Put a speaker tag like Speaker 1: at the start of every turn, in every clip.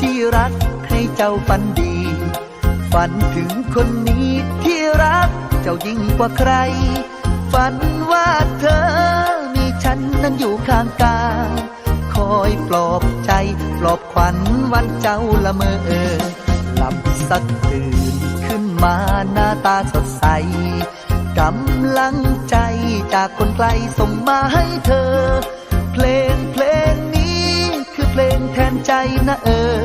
Speaker 1: ที่รักให้เจ้าฝันดี ฝันถึงคนนี้ที่รักเจ้ายิ่งกว่าใคร ฝันว่าเธอมีฉันนั้นอยู่ข้างกายคอยปลอบใจปลอบขวัญวันเจ้าละเมอหลับสักตื่นขึ้นมาหน้าตาสดใสกำลังใจจากคนไกลส่งมาให้เธอ เพลงเพลง ลงแทนใจนะเออ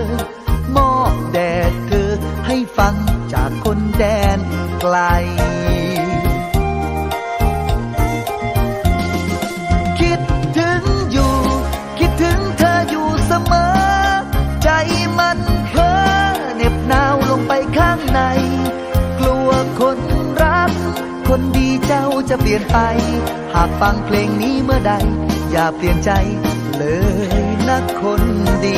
Speaker 1: มอบแด่เธอให้ฟังจากคนแดนไกล คิดถึงอยู่ คิดถึงเธออยู่เสมอ ใจมันเพ้อเหน็บหนาวลงไปข้างใน กลัวคนรัก คนดีเจ้าจะเปลี่ยนไป หากฟังเพลงนี้เมื่อใด อย่าเปลี่ยนใจเลย นะคนดี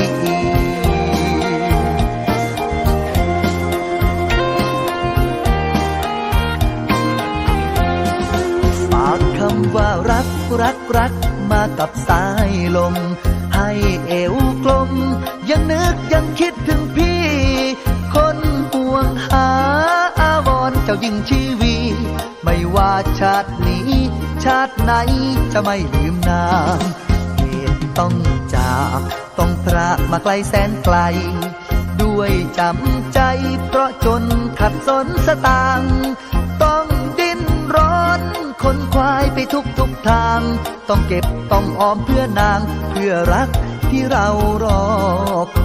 Speaker 1: ฝากคำว่ารักรักรักมากับสายลม ให้เอวกลม ยังนึกยังคิดถึงพี่ คนห่วงหาอาวรเจ้ายิ่งชีวี ไม่ว่าชาตินี้ ชาติไหนจะไม่ลืมนาม ต้องจาก ต้องพรากมาไกลแสนไกล ด้วยจำใจเพราะจนขัดสนสตางค์ต้องดิ้นร้อนคนควายไปทุกทุกทาง ต้องเก็บต้องออมเพื่อนาง เพื่อรักที่เรารอค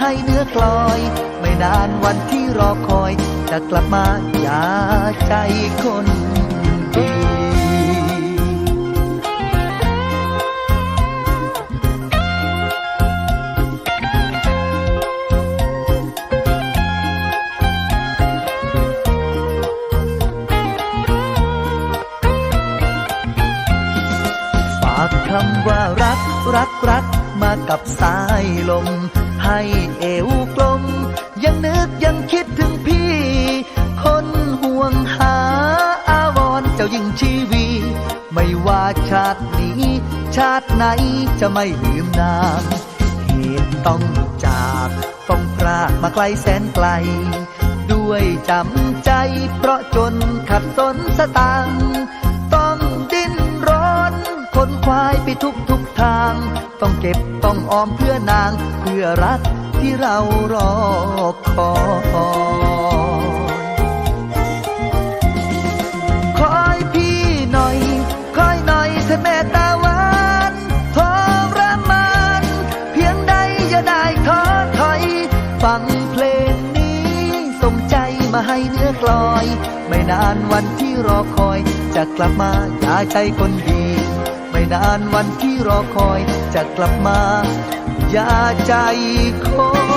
Speaker 1: ให้เนื้อกลอย ไม่นานวันที่รอคอย จะกลับมาอย่าใจคนดีฝากคำว่ารักรักรักมากับสายลม ให้เอวกลม ยังนึกยังคิดถึงพี่ คนห่วงหาอาวรเจ้ายิ่งชีวี ไม่ว่าชาตินี้ ชาติไหนจะไม่ลืมนามเหตุต้องจากต้องพรากมาไกลแสนไกล ด้วยจำใจเพราะจนขัดสนสตางต้องดิ้นร้อน คนควายไปทุกทุกทาง ต้องเก็บต้องออมเพื่อนาง เพื่อรักที่เรารอคอยคอยพี่หน่อยคอยหน่อยเธอแม่ตาหวานทรมานเพียงใดอย่าได้ท้อถอย ฟังเพลงนี้ส่งใจมาให้เนื้อกลอย ไม่นานวันที่รอคอย จะกลับมาอย่าใจคนดี นานวันที่รอคอยจะกลับมา อย่าใจคน